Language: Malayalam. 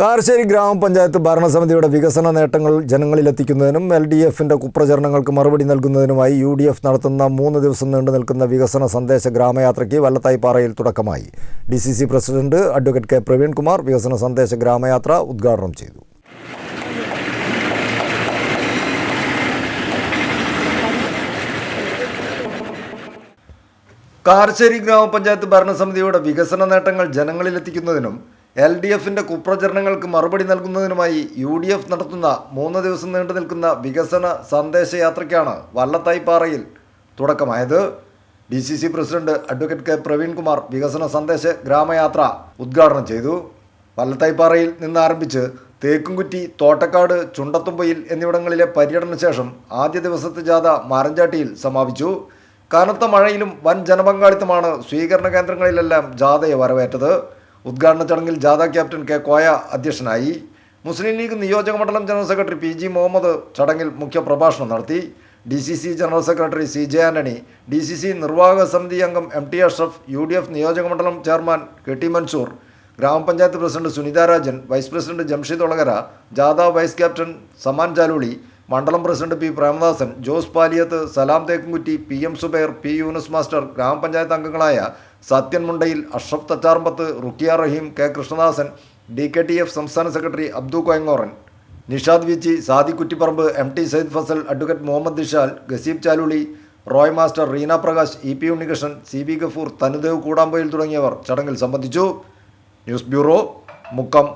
കാർശ്ശേരി ഗ്രാമപഞ്ചായത്ത് ഭരണസമിതിയുടെ വികസന നേട്ടങ്ങൾ ജനങ്ങളിലെത്തിക്കുന്നതിനും എൽ ഡി എഫിന്റെ കുപ്രചരണങ്ങൾക്ക് മറുപടി നൽകുന്നതിനുമായി യു ഡി എഫ് നടത്തുന്ന മൂന്ന് ദിവസം നീണ്ടു നിൽക്കുന്ന വികസന സന്ദേശ ഗ്രാമയാത്രയ്ക്ക് വല്ലത്തായിപ്പാറയിൽ തുടക്കമായി. D C C president advocate K. Praveenkumar വികസന സന്ദേശ ഗ്രാമയാത്ര ഉദ്ഘാടനം ചെയ്തു. കാർശ്ശേരി ഗ്രാമപഞ്ചായത്ത് ഭരണസമിതിയുടെ വികസന നേട്ടങ്ങൾ ജനങ്ങളിലെത്തിക്കുന്നതിനും എൽ ഡി എഫിന്റെ കുപ്രചരണങ്ങൾക്ക് മറുപടി നൽകുന്നതിനുമായി യു ഡി എഫ് നടത്തുന്ന മൂന്ന് ദിവസം നീണ്ടു നിൽക്കുന്ന വികസന സന്ദേശയാത്രയ്ക്കാണ് വല്ലത്തായിപ്പാറയിൽ തുടക്കമായത്. D C C president advocate K. Praveenkumar വികസന സന്ദേശ ഗ്രാമയാത്ര ഉദ്ഘാടനം ചെയ്തു. വല്ലത്തായിപ്പാറയിൽ നിന്ന് ആരംഭിച്ച് തേക്കുംകുറ്റി തോട്ടക്കാട് ചുണ്ടത്തുമ്പയിൽ എന്നിവിടങ്ങളിലെ പര്യടന ശേഷം ആദ്യ ദിവസത്തെ ജാഥ മാരഞ്ചാട്ടിയിൽ സമാപിച്ചു. കനത്ത മഴയിലും വൻ ജനപങ്കാളിത്തമാണ് സ്വീകരണ കേന്ദ്രങ്ങളിലെല്ലാം ജാഥയെ വരവേറ്റത്. ഉദ്ഘാടന ചടങ്ങിൽ ജാഥ ക്യാപ്റ്റൻ കെ കോയ അധ്യക്ഷനായി. മുസ്ലിം ലീഗ് നിയോജക മണ്ഡലം general secretary P G Muhammad ചടങ്ങിൽ മുഖ്യപ്രഭാഷണം നടത്തി. D C C general secretary C J Antony D C C നിർവാഹക സമിതി അംഗം M T Ashraf U D F നിയോജക മണ്ഡലം ചെയർമാൻ കെ ടി മൻസൂർ ഗ്രാമപഞ്ചായത്ത് president Sunitha Rajan vice president Jamshid Olakara ജാഥ വൈസ് ക്യാപ്റ്റൻ സമാൻ ചാലുളി മണ്ഡലം president P Premadasan Jose Paliyath Salam Thekkumkutti P M Subair P Yoonus master ഗ്രാമപഞ്ചായത്ത് അംഗങ്ങളായ Sathyan Mundayil Ashraf Thacharambath Rukkiya Rahim K Krishnadasan D K T F സംസ്ഥാന secretary Abdu Koyangoran Nishad Vichi Sadi Kuttiparamba M T Sayyid Fasal advocate Muhammad Nishal Gaseeb Chaluli Roy master Reena Prakash E P Unnikrishnan C B Gafoor Thanudev Koodampayil തുടങ്ങിയവർ ചടങ്ങിൽ സംബന്ധിച്ചു. News bureau Mukkam.